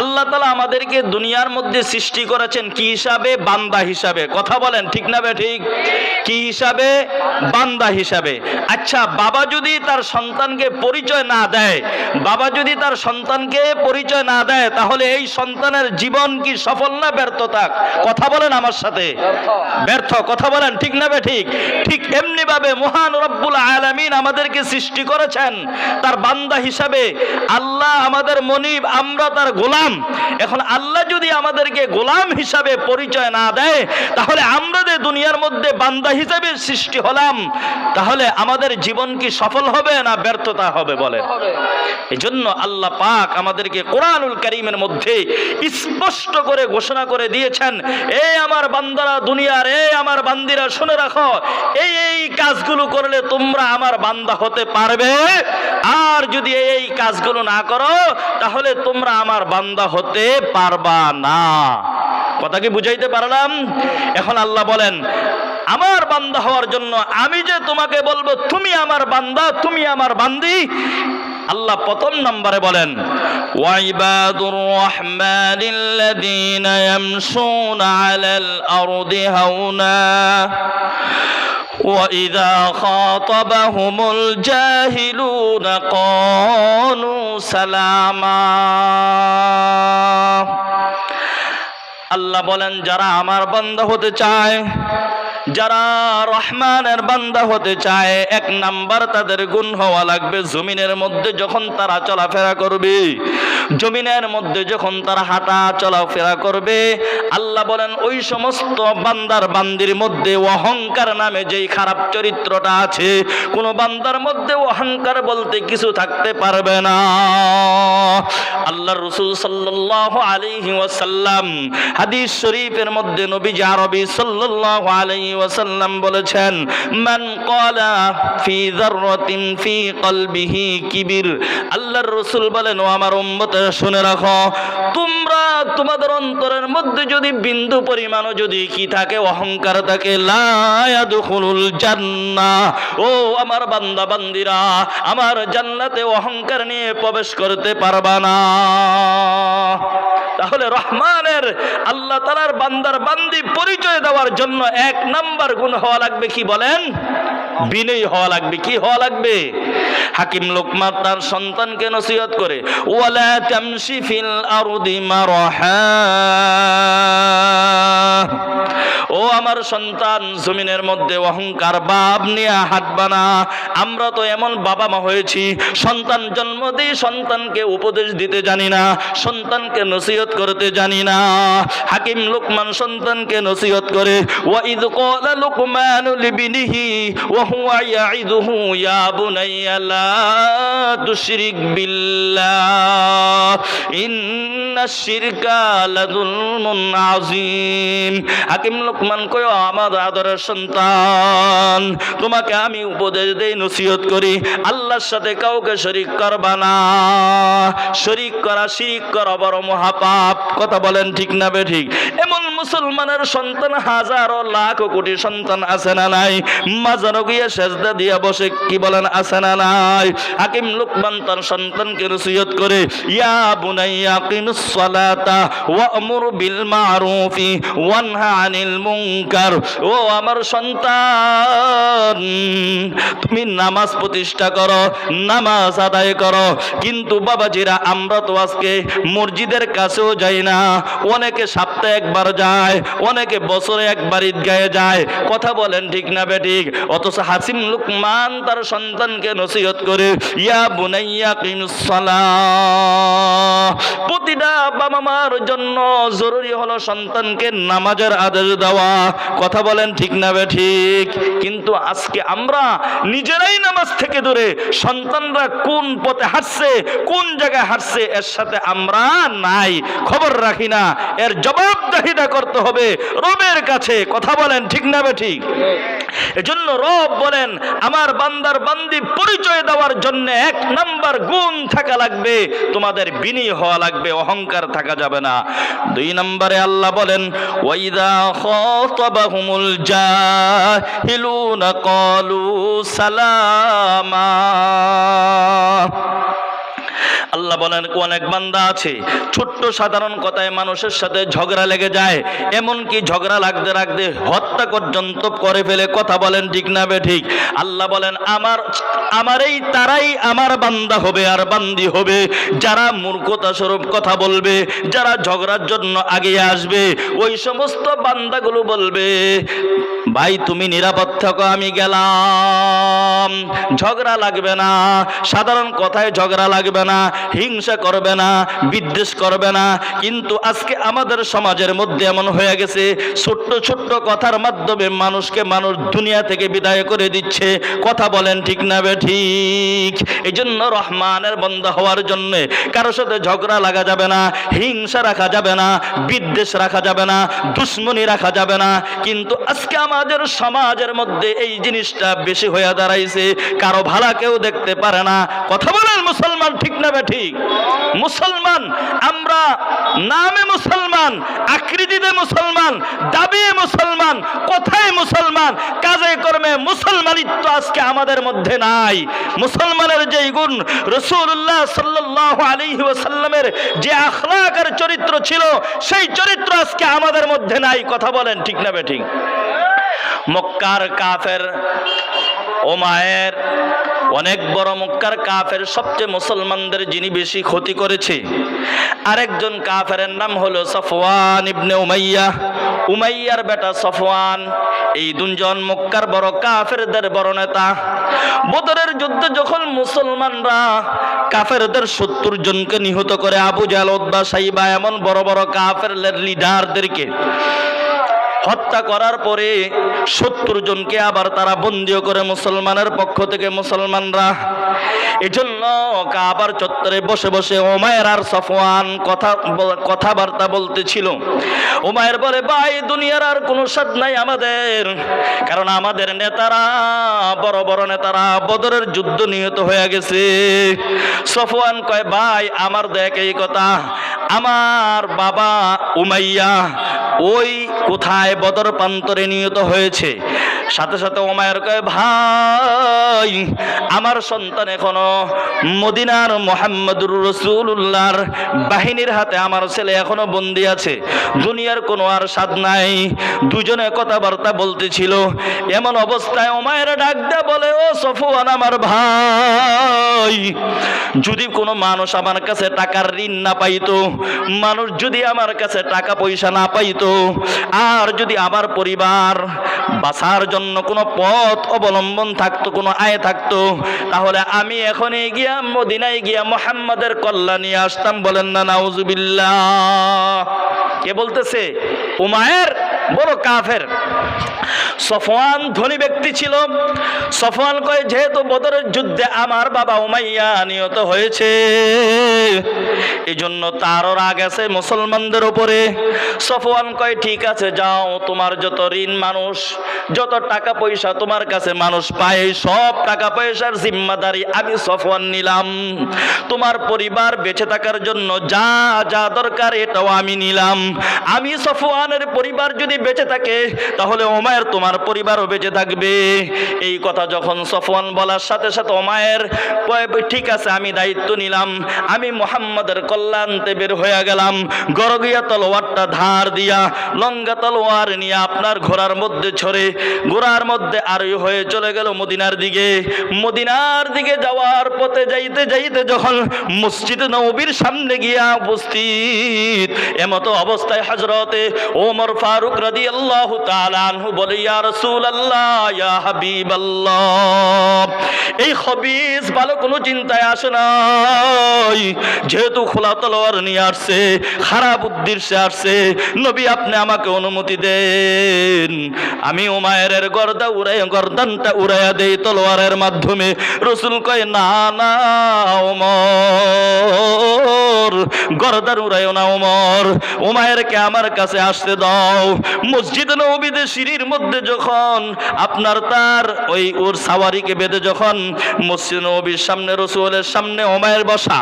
আল্লাহ তালা আমাদেরকে দুনিয়ার মধ্যে সৃষ্টি করেছেন কি হিসাবে? বান্দা হিসাবে। কথা বলেন, ঠিক না ঠিক? কি হিসাবে? বান্দা হিসাবে। আচ্ছা বাবা যদি তার সন্তানকে পরিচয় না দেয়, বাবা যদি তার সন্তানকে পরিচয় না দেয়, তাহলে এই সন্তানের জীবন কি সফল না ব্যর্থতা কথা বলেন আমার সাথে। ব্যর্থ। কথা বলেন, ঠিক না ঠিক? ঠিক এমনি ভাবে মহান রব্বুল আলামিন আমাদেরকে সৃষ্টি করেছেন। তার বান্দা হিসাবে আল্লাহ আমাদের মনিব, আমরা তার গোলাম এখন আল্লাহ যদি আমাদেরকে গোলাম হিসাবে পরিচয় না দেয় তাহলে আমরা যে দুনিয়ার মধ্যে বান্দা হিসাবে সৃষ্টি হলাম তাহলে আমাদের জীবন কি সফল হবে না ব্যর্থতা হবে বলে এই জন্য আল্লাহ পাক আমাদেরকে কোরআনুল করিমের মধ্যে স্পষ্ট করে ঘোষণা করে দিয়েছেন এ আমার বান্দারা দুনিয়ার এ আমার বান্দিরা শুনে রাখো এই এই কাজগুলো করলে তোমরা আমার বান্দা হতে পারবে। আর যদি এই কাজগুলো না করো, তাহলে তোমরা আমার বান্দা হতে পারবা না। কথা কি বুঝাইতে পারলাম? এখন আল্লাহ বলেন, আমার বান্দা হওয়ার জন্য আমি যে তোমাকে বলব, তুমি আমার বান্দা, তুমি আমার বান্দি। আল্লাহ প্রথম নম্বরে বলেন, ওয়াইবাদুর রহমানিল্লাযীনা ইয়ামশুনা আলাল আরদি হাওনা। وإذا خاطبهم الجاهلون قالوا سلاما আল্লাহ বলেন যারা আমার বান্দা হতে চায় যারা রহমানের বান্দা হতে চায়, এক নাম্বার তাদের গুণ হওয়া লাগবে জমিনের মধ্যে যখন তারা চলাফেরা করবে। জমিনের মধ্যে যখন তারা হাঁটা চলাফেরা করবে, আল্লাহ বলেন, ওই সমস্ত বান্দার বান্দির মধ্যে অহংকার নামে যেই খারাপ চরিত্রটা আছে, কোন বান্দার মধ্যে অহংকার বলতে কিছু থাকতে পারবে না। আল্লাহ রসুল সাল্লাহ আলাইহি ওয়াসাল্লাম হাদিস শরীফের মধ্যে নবী জারবি সাল্লাল্লাহু আলাইহি ওয়াসাল্লাম বলেছেন, মান ক্বালা ফি যাররাতিন ফি কলবিহি কিবির আল্লাহর রাসূল বলেন, ও আমার উম্মতেরা শুনে রাখো, তোমরা তোমাদের অন্তরের মধ্যে যদি বিন্দু পরিমাণও যদি কি থাকে, অহংকার থাকে, লা ইয়াদখুলুল জান্নাহ, ও আমার বান্দা বান্দিরা আমার জান্নাতে অহংকার নিয়ে প্রবেশ করতে পারবা না। তাহলে রহমানের, আল্লাহ তালার বান্দার বান্দি পরিচয় দেওয়ার জন্য এক নাম্বার গুণ হওয়া লাগবে কি বলেন? বিনয়ী হওয়া লাগবে কি হওয়া লাগবে? হাকিম লোকমা তার সন্তানকে নসিহত করে ফিল ও আমার সন্তান, জমিনের মধ্যে অহংকার বাপ নিয়ে হাঁটবা না আমরা তো এমন বাবা মা হয়েছি, সন্তান জন্ম দিয়ে সন্তানকে উপদেশ দিতে জানি না, সন্তানকে নসিহত করতে জানি না। হাকিম লোকমান সন্তানকে নসিহত করে ওয়াইদ ক্বালা লুকমান লিবিনিহি, ওয়া হুয়া ইয়াইদুহু ইয়া বুনাইয়া তুশরিক সাথে কাউকে মহাপাপ। কথা বলেন ঠিক না বে ঠিক? এমন মুসলমানের সন্তান, হাজারো লাখ কোটি সন্তান আছে না নাই? মাজানো গিয়ে সেজদা দিয়া বসে, কি বলেন, আছে না নাই? হাকিম তার সন্তানকে করে, ইয়া বুনাইয়া সালাতা বিল মারুফি ওয়ানহা আনিল মুনকার। ও আমার সন্তান, তুমি নামাজ প্রতিষ্ঠা করো, নামাজ আদায় করো। কিন্তু বাবাজিরা, আমরা তো আজকে মসজিদের কাছেও যাই না। অনেকে সপ্তাহে একবার যায়, অনেকে বছরে একবার ঈদগাহে যায়। কথা বলেন ঠিক না বেঠিক অথচ হাসিম লুকমান তার সন্তানকে নসিহত করে, ইয়া বুনাইয়া কিমুস সালাহ প্রতিটা বাবা মার জন্য জরুরি হলো সন্তানকে নামাজের আদেশ দেওয়া। কথা বলেন ঠিক না বে ঠিক? কিন্তু আজকে আমরা নিজেরাই নামাজ থেকে দূরে, সন্তানরা কোন পথে হাঁটছে, কোন জায়গায় হাঁটছে, এর সাথে আমরা নাই। খবর রাখি না, এর জবাবদাহিতা করতে হবে রবের কাছে। কথা বলেন ঠিক না বে ঠিক? এজন্য রব বলেন, আমার বান্দার বান্দি পরিচয় দেওয়ার জন্য এক নাম্বার গুণ থাকা লাগবে, তোমাদের বিনি হওয়া লাগবে, অহংকার থাকা যাবে না। দুই নম্বরে আল্লাহ বলেন, ওয়াইদা খাতাবাহুমুল জাহিলুনা ক্বালু সালামা। আল্লাহ বলেন অনেক বান্দা আছে, ছোট্ট সাধারণ কথায় মানুষের সাথে ঝগড়া লেগে যায়, এমনকি ঝগড়া লাগতে লাগতে হত্যা পর্যন্ত করে ফেলে, কথা বলেন ঠিক না বে ঠিক? আল্লাহ বলেন, আমার আমার এই তারাই আমার বান্দা হবে আর বান্দি হবে। যারা মূর্খতা স্বরূপ কথা বলবে, যারা ঝগড়ার জন্য আগে আসবে, ওই সমস্ত বান্দাগুলো বলবে, ভাই, তুমি নিরাপদ থাকো, আমি গেলাম। ঝগড়া লাগবে না, সাধারণ কথায় ঝগড়া লাগবে না হিংসা করবে না, বিদ্বেষ করবে না। কিন্তু আজকে আমাদের সমাজের মধ্যে এমন হয়ে গেছে, ছোট্ট ছোট্ট কথার মাধ্যমে মানুষকে মানুষ দুনিয়া থেকে বিদায় করে দিচ্ছে। কথা বলেন ঠিক না বে ঠিক? এই জন্য রহমানের বন্ধ হওয়ার জন্য কারও সাথে ঝগড়া লাগা যাবে না, হিংসা রাখা যাবে না, বিদ্বেষ রাখা যাবে না, দুশ্মনী রাখা যাবে না। কিন্তু আজকে আমাদের সমাজের মধ্যে এই জিনিসটা বেশি হয়ে দাঁড়াইছে, কারও ভালা কেউ দেখতে পারে না। কথা বলেন মুসলমান ঠিক না বে ঠিক? মুসলমান, আমরা নামে মুসলমান, আকৃতিতে মুসলমান দাবি মুসলমান, কথায় মুসলমান, কাজে কর্মে মুসলমানিত্ব আজকে আমাদের মধ্যে নাই। মুসলমানের যেই গুণ রসুল্লাহ সাল্লাহ আলী ওসাল্লামের যে আখলাকের চরিত্র ছিল, সেই চরিত্র আজকে আমাদের মধ্যে নাই। কথা বলেন ঠিক না বে ঠিক? মক্কার কাফের ও মায়ের অনেক বড় মক্কার কাফের সবচেয়ে মুসলমানদের যিনি বেশি ক্ষতি করেছে। আরেকজন কাফের নাম হলো সফওয়ান ইবনে উমাইয়া। উমাইয়ার বেটা সফওয়ান, এই দুজন মক্কার বড় কাফেরদের বড় নেতা। বদরের যুদ্ধে যখন মুসলমানরা কাফেরদের সত্তর জনকে নিহত করে, আবু জাল ওদ্বা সাইবা, এমন বড় বড় কাফের লিডারদেরকে হত্যা করার পরে সত্তর জনকে আবার তারা বন্দিও করে মুসলমানের পক্ষ থেকে মুসলমানরা। এজন্য কাবার চত্বরে বসে বসে ওমায়ের আর সফওয়ান কথা কথাবার্তা বলতেছিল। ওমায়ের বলে, ভাই, দুনিয়ার আর কোনো স্বাদ নাই আমাদের। কারণ আমাদের নেতারা, বড় বড় নেতারা বদরের যুদ্ধ নিহত হয়ে গেছে। সফওয়ান কয়, ভাই, আমার দেখ এই কথা। আমার বাবা উমাইয়া ওই কোথায় বদর প্রান্তরে নিহত হয়েছে। সাথে সাথে ওমায়ের কয়, ভাই, আমার সন্তান এখনও মদিনার মোহাম্মদুর রসুল্লাহর বাহিনীর হাতে আমার ছেলে এখনও বন্দি আছে। দুনিয়ার কোনো আর স্বাদ নাই। দুজনে কথাবার্তা বলতেছিল। এমন অবস্থায় ওমায়ের ডাক দেয়া বলে, ও সফুয়ান আমার ভাই, যদি কোনো মানুষ আমার কাছে টাকার ঋণ না পাইতো, মানুষ যদি আমার কাছে টাকা পয়সা না পাইতো, আর যদি আমার পরিবার বাসার জন্য কোনো পথ অবলম্বন থাকতো, কোনো আয় থাকতো। তাহলে আমি এখনই গিয়া মদিনায় গিয়া মোহাম্মদের কল্যাণ আসতাম, বলেন না, নাউজুবিল্লাহ। কে বলতেছে? উমায়ের, বড় কাফের। সফওয়ান ধনী ব্যক্তি ছিল। সফওয়ান কয়, যেহেতু বদরের যুদ্ধে আমার বাবা উমাইয়া নিহত হয়েছে। এই জন্য তারও রাগ আছে মুসলমানদের উপরে। সফওয়ান কয়, ঠিক আছে, যাও, তোমার যত ঋণ মানুষ, যত টাকা পয়সা তোমার কাছে মানুষ পায়, সব টাকা পয়সার জিম্মাদারি আমি সফওয়ান নিলাম। তোমার পরিবার বেঁচে থাকার জন্য যা যা দরকার এটাও আমি নিলাম। আমি সফওয়ানের পরিবার যদি বেঁচে থাকে, তাহলে ওমায়ের তোমার পরিবারও বেঁচে থাকবে। এই কথা যখন সফওয়ান বলার সাথে সাথে ওমায়ের ঠিক আছে, আমি দায়িত্ব নিলাম। আমি মোহাম্মদের কল্যাণতে বের হয়ে গেলাম। গরগিয়া তলোয়ারটা ধার দিয়া, লঙ্গা তলোয়ার নিয়ে আপনার ঘোড়ার মধ্যে ছড়ে, ঘোড়ার মধ্যে আরই হয়ে চলে গেল মদিনার দিকে। মদিনার দিকে যাওয়ার পথে যাইতে যাইতে যখন মসজিদ নবীর সামনে গিয়া উপস্থিত, এমতো অবস্থায় হজরতে ওমর ফারুক রাদি আল্লাহ তালানহু বলে, ইয়া রসুল আল্লাহ ইয়া হাবিব আল্লাহ এই হবিস ভালো কোনো চিন্তায় আসে নাই। যেহেতু খোলা তলোয়ার নিয়ে আসছে, খারাপ উদ্দেশ্যে আসছে, নবী আপনি আমাকে অনুমতি দেন। আমি উমায়ের গর্দা উড়াই, গর্দানটা উড়াইয়া দেই তলোয়ারের মাধ্যমে। রসুল কয়, না না ওমর গর্দার উড়াইও না ওমর উমায়েরকে আমার কাছে আসতে দাও। মসজিদ নবীদের সিঁড়ির মধ্যে যখন আপনার তার ওই ওর সাওয়ারিকে বেঁধে যখন মসজিদ নবীর সামনে, রসুলের সামনে ওমায়ের বসা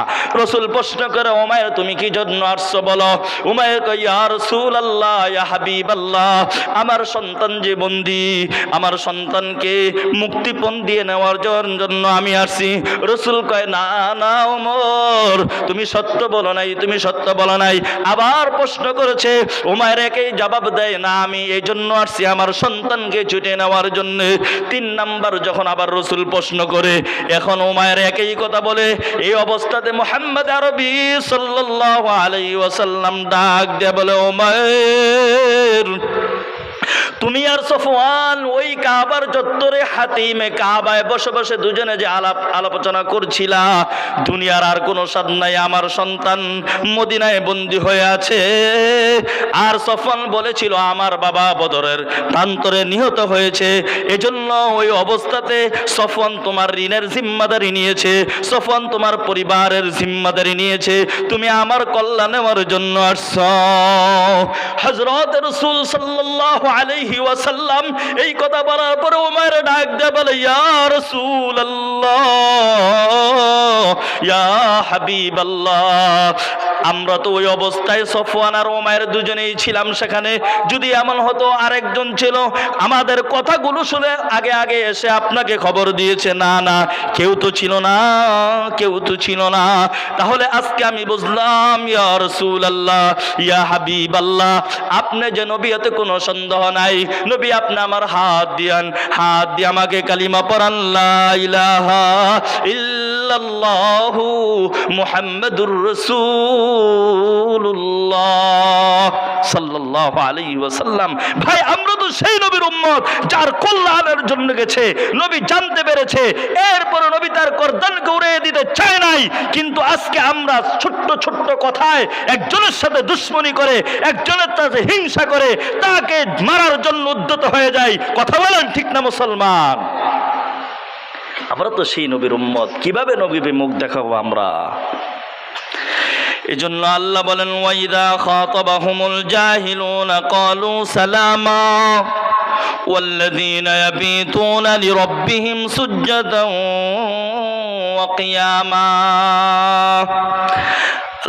রসুল প্রশ্ন করে ওমায়ের তুমি কি জন্য আসছো বলো? উমায়ের কই রসুল আল্লাহ হাবিব আল্লাহ আমার সন্তান যে বন্দি, আমার সন্তানকে মুক্তিপণ দিয়ে নেওয়ার জন- জন্য আমি আসছি। রসুল কয়, না না ওমর তুমি সত্য বলো নাই, তুমি সত্য বলো নাই। আবার প্রশ্ন করেছে উমায়ের একেই জবাব দেয়, না, আমি এই জন্য আসছি, আমার সন্তানকে ছুটে নেওয়ার জন্য। তিন নাম্বার, যখন আবার রসুল প্রশ্ন করে, এখন উমায়ের একই কথা বলে, এই অবস্থাতে মোহাম্মদ আরবি সাল্লাল্লাহু আলাইহি ওয়াসাল্লাম ডাক দিয়ে বলে ওমায়ের তুমি আর সফওয়ান ওই কাবার চত্বরে হাতিমে কাবায় বসে বসে দুজনে যে আলাপ আলোচনা করছিলা, দুনিয়ার আর কোনো স্বাদ নাই, আমার সন্তান মদিনায় বন্দি হয়ে আছে। আর সফওয়ান বলেছিল, আমার বাবা বদরের প্রান্তরে নিহত হয়েছে। এজন্য ওই অবস্থাতে সফওয়ান তোমার ঋণের জিম্মাদারি নিয়েছে, সফওয়ান তোমার পরিবারের জিম্মাদারি নিয়েছে। তুমি আমার কল্যাণ নেওয়ার জন্য আসছ। হজরত রসুল সাল্লাল্লাহু আলাইহি ওয়াসাল্লাম, এই কথা বলার পরে উমায়ের ডাক দিয়ে বলে, ইয়া রসুল আল্লাহ ইয়া হাবিব আল্লাহ আমরা তো ওই অবস্থায় সফওয়ান আর ওমায়ের দুজনেই ছিলাম সেখানে। যদি এমন হতো আরেকজন ছিল, আমাদের কথাগুলো শুনে আগে আগে এসে আপনাকে খবর দিয়েছে, না না, কেউ তো ছিল না, কেউ তো ছিল না। তাহলে আজকে আমি বুঝলাম, ইয়া রসুল আল্লাহ ইয়া হাবিব আল্লাহ আপনি যে নবীতে কোনো সন্দেহ নাই। নবী আপনি আমার হাত দিয়ান। হাত দিয়ে আমাকে কালিমা ভাই, আমরা তো সেই নবীর উম্মত যার কল্যাণের জন্য গেছে। নবী জানতে পেরেছে। এরপরে নবী তার গর্দানকে উড়িয়ে দিতে চায় নাই। কিন্তু আজকে আমরা ছোট্ট ছোট্ট কথায় একজনের সাথে দুশ্মনী করে, একজনের সাথে হিংসা করে, তাকে মারার জন্য উদ্যত হয়ে যায় কথা বলেন ঠিক না মুসলমান আমরা তো সেই নবীর উম্মত কিভাবে নবীকে মুখ দেখাবো আমরা এজন্য আল্লাহ বলেন ওয়াইদা খাতাবাহুমুল জাহিলুনা ক্বালু সালামা والذين يبيتون لربهم سجدا وقياما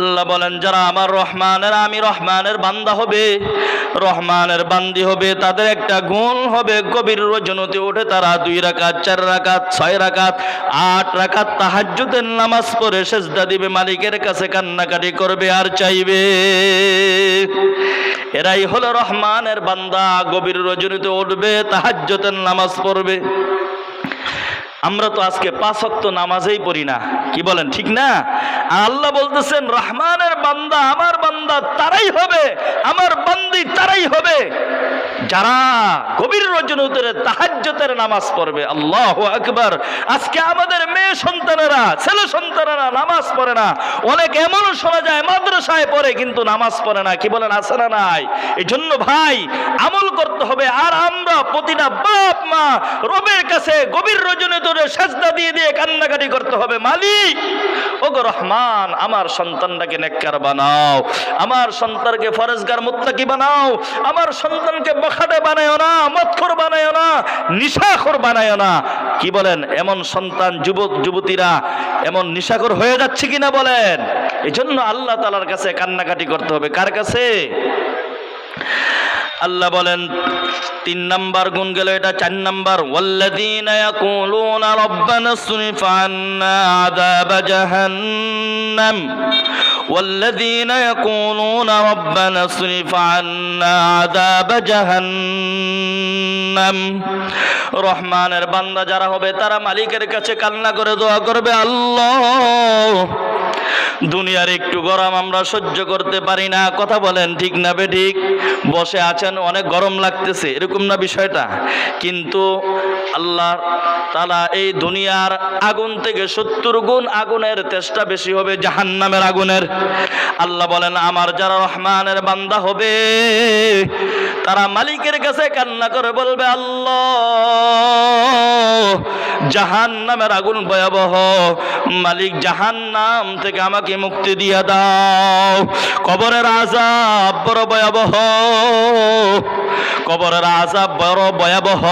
আল্লাহ বলেন, যারা আমার রহমানের, আমি রহমানের বান্দা হবে, রহমানের বান্দি হবে, তাদের একটা গুণ হবে, গভীর রজনীতে ওঠে তারা দুই রাকাত, চার রাকাত, ছয় রাকাত, আট রাকাত তাহাজ্জুদের নামাজ পড়ে সেজদা দিবে, মালিকের কাছে কান্নাকাটি করবে আর চাইবে। এরাই হলো রহমানের বান্দা, গভীর রজনীতে উঠবে, তাহাজ্জুদের নামাজ পড়বে। আমরা তো আজকে পাঁচ ওয়াক্ত নামাজেই পড়ি না। কি বলেন, ঠিক না? আল্লাহ বলতেছেন, রহমানের বান্দা আমার বান্দা, তারাই হবে। আমার বান্দি তারাই হবে। যারা গভীর রজনীতে তাহাজ্জতের নামাজ পড়বে, আল্লাহ আকবার। আজকে আমাদের মেয়ে সন্তানেরা, ছেলে সন্তানেরা নামাজ পড়ে না। অনেক এমন শোনা যায়, মাদ্রাসায় পড়ে কিন্তু নামাজ পড়ে না। কি বলেন, আছে না নাই? এই জন্য ভাই, আমল করতে হবে। আর আমরা প্রতিটা বাপ, মা, রবের কাছে গভীর রজনী ধরে সাজদা দিয়ে দিয়ে কান্নাকাটি করতে হবে। মালিক, ওগো রহমান, আমার সন্তানটাকে নেককার বানাও। আমার সন্তানকে ফরেজগার মুত্তাকি বানাও। আমার সন্তানকে বখাটে বানায়ও না, মৎখর বানায়ও না, নিশাখর বানায়ও না। কি বলেন? এমন সন্তান, যুবক, যুবতীরা এমন নিশাখর হয়ে যাচ্ছে কিনা বলেন? এই জন্য আল্লাহ তালার কাছে কান্নাকাটি করতে হবে। কার কাছে? আল্লাহ বলেন, তিন নাম্বার গুণ গেল এটা, চার নাম্বার, ওয়াল্লাযীনা ইয়াকুলুনা রাব্বানা সরিফ আন্না আযাব জাহান্নাম। والذين يقولون ربنا اصرف عنا عذاب جهنم রহমানের বান্দা যারা হবে তারা মালিকের কাছে কান্না করে দোয়া করবে আল্লাহ দুনিয়ার একটু গরম আমরা সহ্য করতে পারি না কথা বলেন ঠিক না বে ঠিক বসে আছেন অনেক গরম লাগতেছে এরকম না বিষয়টা কিন্তু আল্লাহ তালা এই দুনিয়ার আগুন থেকে সত্তর গুণ আগুনের তেষ্টা বেশি হবে জাহান্নামের আগুনের। আল্লাহ বলেন, আমার যারা রহমানের বান্দা হবে, তারা মালিকের কাছে কান্না করে বলবে, আল্লাহ জাহান নামের আগুন ভয়াবহ। মালিক জাহান নাম থেকে আমাকে মুক্তি দিয়া দাও। কবরের আজাব বড় ভয়াবহ। কবরের আজাব বড় ভয়াবহ।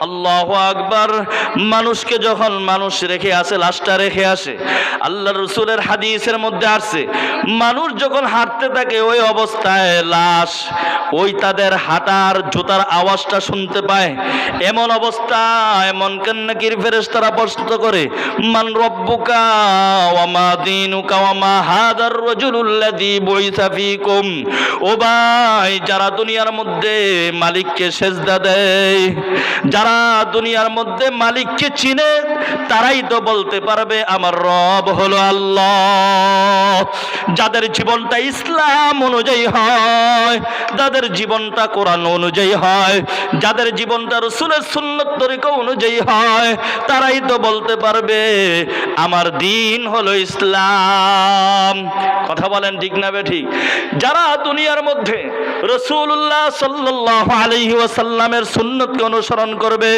আল্লাহ আকবার। মানুষকে যখন মানুষ রেখে আসে, লাশটা রেখে আসে আল্লাহ রসুলের হাদিসের মধ্যে আসছে, মানুষ যখন হাঁটতে থাকে ওই অবস্থায় লাশ, ওই তাদের হাঁটার জুতার আওয়াজটা শুনতে পায়। এমন অবস্থা, এমন কান্নাকির ফেরেস তারা প্রশ্ন করে, মান রব্বুকা ওয়ামা দিনুকা ওয়ামা হাদার রাজুলুল্লাযী বুইসা ফীকুম? ও ভাই, যারা দুনিয়ার মধ্যে মালিককে সেজদা দেয়, যারা দুনিয়ার মধ্যে মালিককে চিনে, তারাই তো বলতে পারবে, আমার রব হলো আল্লাহ। যাদের জীবনটা ইসলাম অনুযায়ী হয়, যাদের জীবনটা কোরআন অনুযায়ী হয়, যাদের জীবনটা রসুলের সুন্নত তরিকা অনুযায়ী হয় তারাই তো বলতে পারবে, আমার দিন হলো ইসলাম। কথা বলেন ঠিক না বেঠি? যারা দুনিয়ার মধ্যে রসুল্লাহ সাল্লাহ আলহি ওয়াসাল্লামের সুন্নতকে অনুসরণ করবে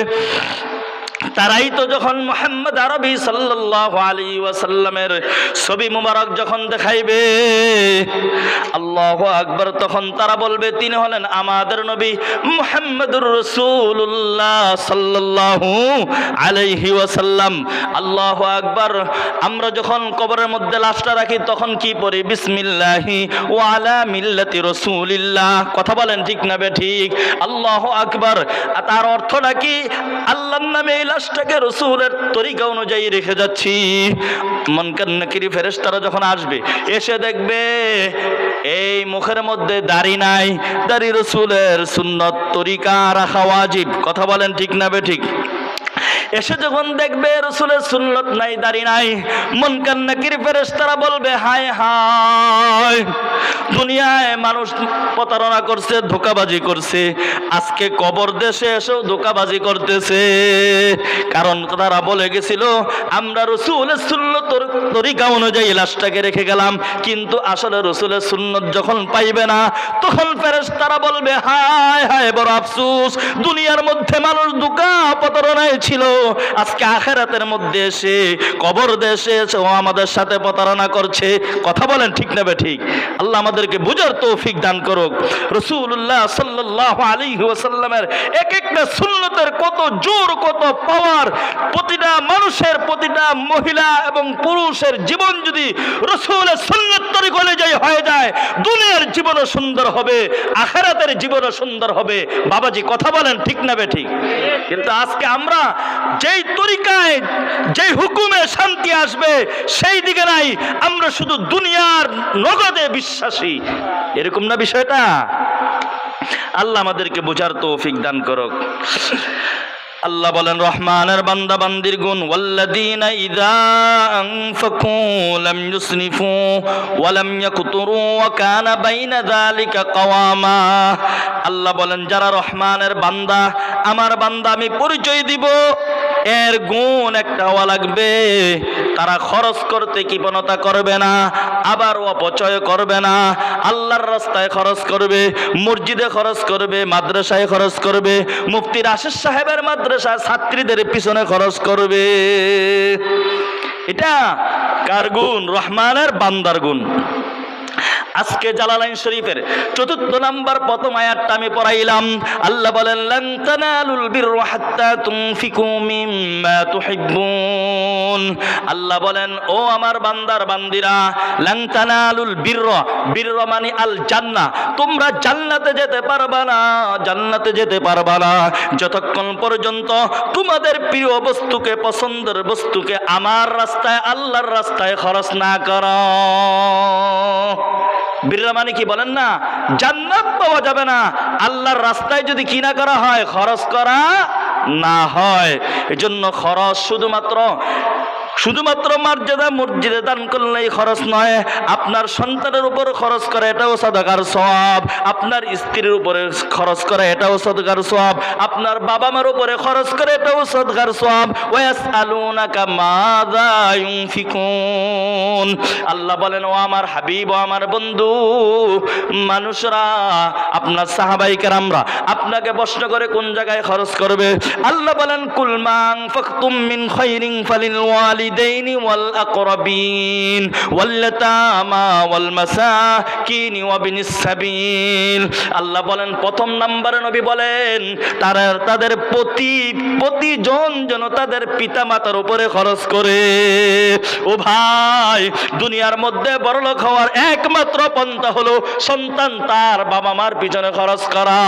তারাই তো যখন মোহাম্মদ আরবি সাল্লাহ আলী ওয়াসাল্লামের ছবি মুবারক যখন দেখাইবে, আল্লাহ আকবর, তখন তারা বলবে, তিনি হলেন আমাদের নবী মুহাম্মদুর রসুল্লাহ সাল্লাল্লাহু আলাইহি ওয়াসাল্লাম। আল্লাহ আকবর, আমরা যখন কবরের মধ্যে লাশটা রাখি, তখন কি পড়ি? বিসমিল্লাহি ওয়ালা মিল্লাতি রসুলিল্লাহ। কথা বলেন ঠিক না বে ঠিক? আল্লাহ আকবর। তার অর্থটা কি? আল্লাহর নামে লাশটাকে রসুলের তরিকা অনুযায়ী রেখে যাচ্ছি। মনকার নাকিরি ফেরেশতারা যখন আসবে, এসে দেখবে এই মুখের মধ্যে দাড়ি নাই, দাড়ি রসুলের সুন্নত তরিকা রাখা ওয়াজিব। কথা বলেন ঠিক না বে ঠিক? এসে যখন দেখবে রসুলের সুন্নত নাই, দাড়ি নাই, মন কান্নাকির ফেরেশতারা বলবে, হায় হায়, দুনিয়ায় মানুষ প্রতারণা করছে, ধোকাবাজি করছে, আজকে কবর দেশে এসেও ধোকাবাজি করতেছে। কারণ তারা বলে গেছিল, আমরা রসুলের সুন্নত তরিকা অনুযায়ী লাশটাকে রেখে গেলাম, কিন্তু আসলে রসুলের সুন্নত যখন পাইবে না, তখন ফেরেস তারা বলবে, হায় হায়, বড় আফসুস, দুনিয়ার মধ্যে মানুষ দুকা প্রতারণায় ছিল। আজকে আখেরাতের মধ্যে এসে কবর দেশে এসে ও আমাদের সাথে প্রতারণা করছে। কথা বলেন ঠিক নেবে ঠিক? আল্লাহ আমাদেরকে বুঝার তৌফিক দান করুক। রসুল্লাহ সাল্লাহ আলী ওয়াসাল্লামের এক একটা সুন্নতের কত জোর, কত পাওয়ার প্রতিটা মানুষের, প্রতিটা মহিলা এবং পুরুষের জীবন যদি রসুলের সুন্নত তরিক অনুযায়ী হয়ে যায়, দুনিয়ার জীবনও সুন্দর হবে, আখেরাতের জীবনও সুন্দর হবে। বাবাজি, কথা বলেন ঠিক না বে ঠিক? কিন্তু আজকে আমরা যেই তরিকায়, যেই হুকুমে শান্তি আসবে, সেই দিকে নাই, আমরা শুধু দুনিয়ার নগদে বিশ্বাসী। এরকম না বিষয়টা? আল্লাহ আমাদেরকে বোঝার তৌফিক দান করুক। আল্লাহ বলেন, রহমানের বান্দা, বান্দির গুণ, ওয়াল্লাযীনা ইযা আনফাকু লাম ইউসরিফু ওয়া লাম ইয়াকতুরু ওয়া কানা বাইনা যালিকা কাওয়ামা। আল্লাহ বলেন, যারা রহমানের বান্দা, আমার বান্দা আমি পরিচয় দিব। এর গুণ একটা হওয়া লাগবে। তারা খরচ করতে কৃপণতা করবে না, আবার অপচয় করবে না। আল্লাহর রাস্তায় খরচ করবে, মসজিদে খরচ করবে, মাদ্রাসায় খরচ করবে, মুফতির আশিস সাহেবের মাদ্রাসায় ছাত্রীদের পিছনে খরচ করবে। এটা কার গুণ? রহমানের বান্দার গুণ। আজকে জালালাইন শরীফের চতুর্থ নাম্বার প্রথম আয়াতটা আমি পড়াইলাম। আল্লাহ বলেন, লান তানালুল বিররা হাত্তা তুনফিকু মিম্মা তুহিব্বুন। আল্লাহ বলেন, ও আমার বান্দার বান্দিরা, লান তানালুল বিররা বিররা মানে আল জান্নাহ তোমরা জান্নাতে যেতে পারবা না, জান্নাতে যেতে পারবা না। যতক্ষণ পর্যন্ত তোমাদের প্রিয় বস্তুকে, পছন্দের বস্তুকে আমার রাস্তায়, আল্লাহর রাস্তায় খরচ না করো। বীররা মানে কি বলেন না? জান্নাত পাওয়া যাবে না। আল্লাহর রাস্তায় যদি কিনা করা হয়, খরচ করা না হয়। এজন্য খরচ শুধুমাত্র শুধুমাত্র মর্যাদা মসজিদে দান করলেই খরচ নয়, আপনার সন্তানের উপর খরচ করে এটাও সদকার সব আপনার স্ত্রীর উপরে খরচ করে এটাও সদকার সব আপনার বাবা মার উপরে খরচ করে এটাও সদকার সব ওয়াস আলুনাকা ইউনফিকুন। আল্লাহ বলেন, ও আমার হাবিব, ও আমার বন্ধু, মানুষরা, আপনার সাহাবাই কেরামরা আপনাকে প্রশ্ন করে কোন জায়গায় খরচ করবে? আল্লাহ বলেন কুলমাং ফাকতুম মিন খাইরিন ফালিল ওয়ালি الوالدين والأقربين واليتامى والمساكين وابن السبيل আল্লাহ বলেন প্রথম নম্বরে নবী বলেন তারা তাদের প্রতি প্রতিজন যেন তাদের পিতা মাতার উপরে খরচ করে ও ভাই দুনিয়ার মধ্যে বড়লোক হওয়ার একমাত্র পন্থা হলো সন্তান তার বাবা মার পিছনে খরচ করা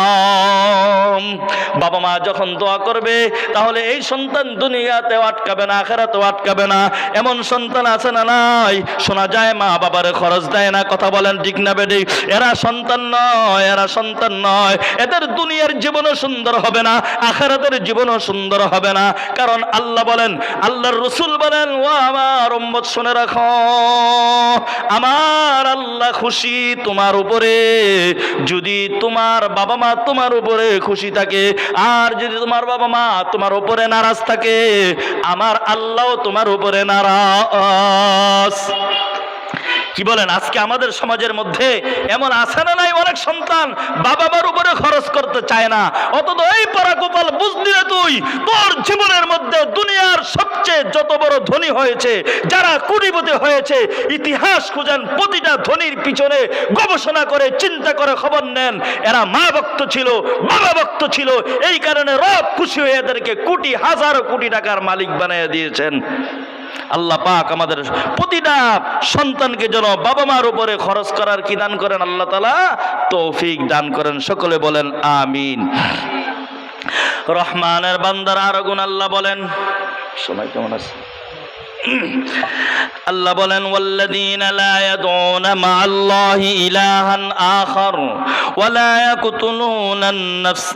বাবা মা যখন দোয়া করবে তাহলে এই সন্তান দুনিয়াতেও আটকাবে না আখেরাতেও আটকাবে না, এমন সন্তান আছে না নাই? শোনা যায় মা বাবারে খরচ দেয় না, কথা বলেন ঠিক না বেডি এরা সন্তান নয়, এরা সন্তান নয়। এদের দুনিয়ার জীবনও সুন্দর হবে না, আখেরাতের জীবনও সুন্দর হবে না। কারণ আল্লাহ বলেন, আল্লাহর রসুল বলেন, ও আমার উম্মত, শুনে রাখো। আমার আল্লাহ খুশি তোমার উপরে। যদি তোমার বাবা মা তোমার উপরে খুশি থাকে, আর যদি তোমার বাবা মা তোমার উপরে নারাজ থাকে, আমার আল্লাহ তোমার উপরে নারাজ। কি বলেন, আজকে আমাদের সমাজের মধ্যে এমন আছে না নাই? অনেক সন্তান বাবা মার উপরে খরচ করতে চায় না। অথচ এই পারা গোপাল বুঝলি তুই, তোর জীবনের মধ্যে দুনিয়ার সবচেয়ে যত বড় ধনী হয়েছে, যারা কুড়িপতি হয়েছে, ইতিহাস খুঁজেন, প্রতিটা ধনীর পিছনে গবেষণা করে, চিন্তা করে খবর নেন। এরা মা ভক্ত ছিল, বাবা ভক্ত ছিল, এই কারণে রব খুশি হয়ে এদেরকে কোটি, হাজারো কোটি টাকার মালিক বানিয়ে দিয়েছেন। আল্লাহ পাক আমাদের প্রতিটা সন্তানকে যেন বাবা মার উপরে খরচ করার কি দান করেন আল্লাহ তালা তৌফিক দান করেন। সকলে বলেন, আমিন। রহমানের বান্দার আরও গুণ আল্লাহ বলেন। সময় কেমন আছে? আল্লাহ বলেন, ওয়াল্লাযীনা লা ইলাহান আখার ওয়া লা